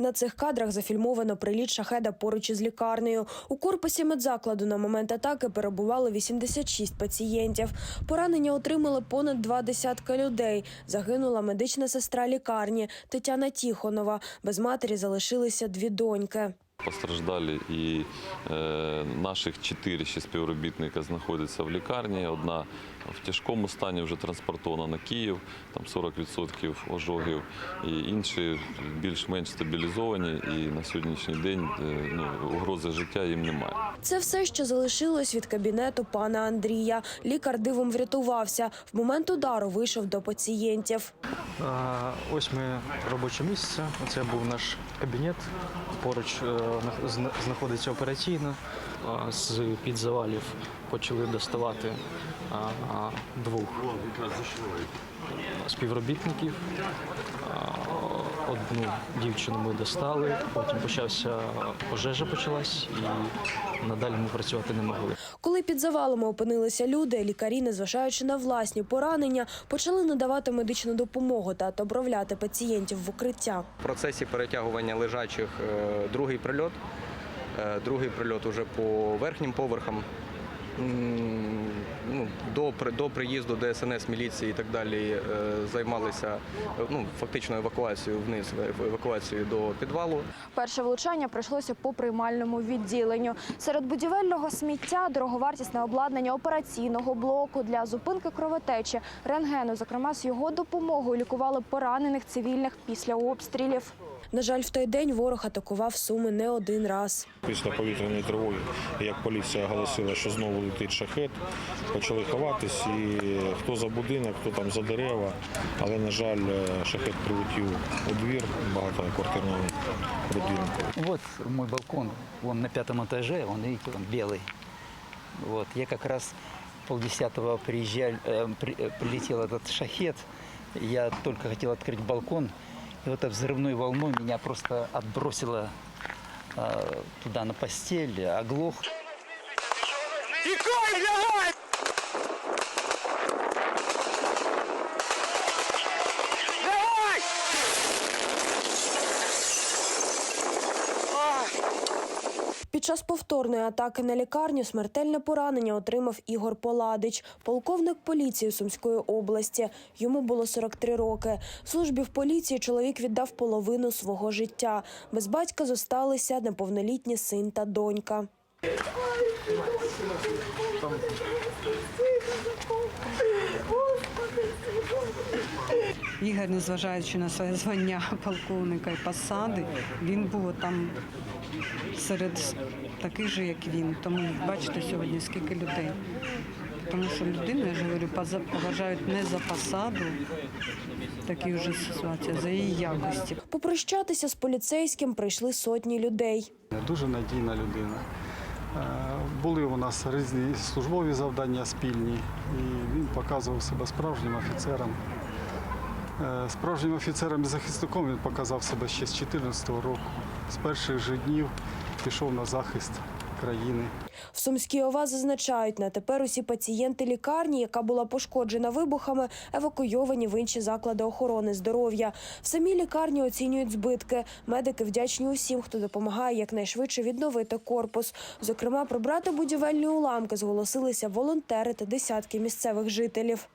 На цих кадрах зафільмовано приліт шахеда поруч із лікарнею. У корпусі медзакладу на момент атаки перебувало 86 пацієнтів. Поранення отримали понад два десятка людей. Загинула медична сестра лікарні Тетяна Тіхонова. Без матері залишилися дві доньки. Постраждалі і е, наших чотири ще співробітника знаходяться в лікарні. Одна в тяжкому стані вже транспортована на Київ, там 40% ожогів, і інші більш-менш стабілізовані. І на сьогоднішній день е, ну, угрози життя їм немає. Це все, що залишилось від кабінету пана Андрія. Лікар дивом врятувався. В момент удару вийшов до пацієнтів. Ось ми робоче місце. Це був наш кабінет. Поруч е, на- зна- знаходиться операційна. З під завалів почали доставати двох співробітників. Одну дівчину ми достали, потім почався пожежа почалась, і надалі ми працювати не могли. Коли під завалами опинилися люди, лікарі, незважаючи на власні поранення, почали надавати медичну допомогу та обробляти пацієнтів в укриття. В процесі перетягування лежачих е, другий прильот. Е, Другий прильот уже по верхнім поверхам. Ну, до, до приїзду ДСНС, міліції і так далі е, займалися е, ну, фактично евакуацією вниз, ев- евакуацією до підвалу. Перше влучання прийшлося по приймальному відділенню. Серед будівельного сміття дороговартісне обладнання операційного блоку для зупинки кровотечі, рентгену. Зокрема, з його допомогою лікували поранених цивільних після обстрілів. На жаль, в той день ворог атакував суми не один раз. Після повітряної тривоги, як поліція оголосила, що знову летить шахет, почали ховатись, і хто за будинок, хто там за дерева. Але, на жаль, е, шахет прилетів у двір багатоквартирного будинку. Вот мой балкон, он на пятом этаже, он, видите, он белый. Вот, я как раз полдесятого приезжал, э, при- э, прилетел этот шахет, я только хотел открыть балкон, и вот этой взрывной волной меня просто отбросило э, туда на постель, оглох. Під Час повторної атаки на лікарню смертельне поранення отримав Ігор Поладич, полковник поліції Сумської області. Йому було 43 роки. Службі в поліції чоловік віддав половину свого життя. Без батька зосталися неповнолітні син та донька. Ігор, незважаючи на своє звання полковника і посади, він був там серед таких же, як він. Тому бачите сьогодні скільки людей. Тому що людину, я ж говорю, поважають не за посаду, такі вже ситуації, за її якості. Попрощатися з поліцейським прийшли сотні людей. Дуже надійна людина. Е, Були у нас різні службові завдання спільні, і він показував себе справжнім офіцером. Е, Справжнім офіцером і захисником він показав себе ще з 2014 року. З перших же днів пішов на захист країни. В Сумській ОВА зазначають, на тепер усі пацієнти лікарні, яка була пошкоджена вибухами, евакуйовані в інші заклади охорони здоров'я. В самій лікарні оцінюють збитки. Медики вдячні усім, хто допомагає якнайшвидше відновити корпус. Зокрема, прибрати будівельні уламки зголосилися волонтери та десятки місцевих жителів.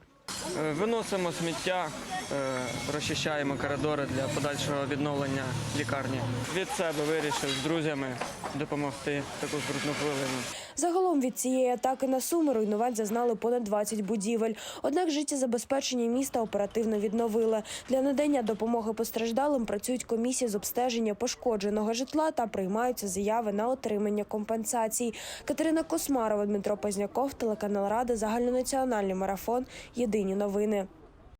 Е, Виносимо сміття, е, розчищаємо коридори для подальшого відновлення лікарні. Від себе вирішив з друзями допомогти таку скрутну хвилину. Загалом від цієї атаки на Суми руйнувань зазнали понад 20 будівель. Однак життєзабезпечення міста оперативно відновили. Для надання допомоги постраждалим працюють комісії з обстеження пошкодженого житла та приймаються заяви на отримання компенсацій. Катерина Космарова, Дмитро Позняков, телеканал Рада, загальнонаціональний марафон. Єдині новини.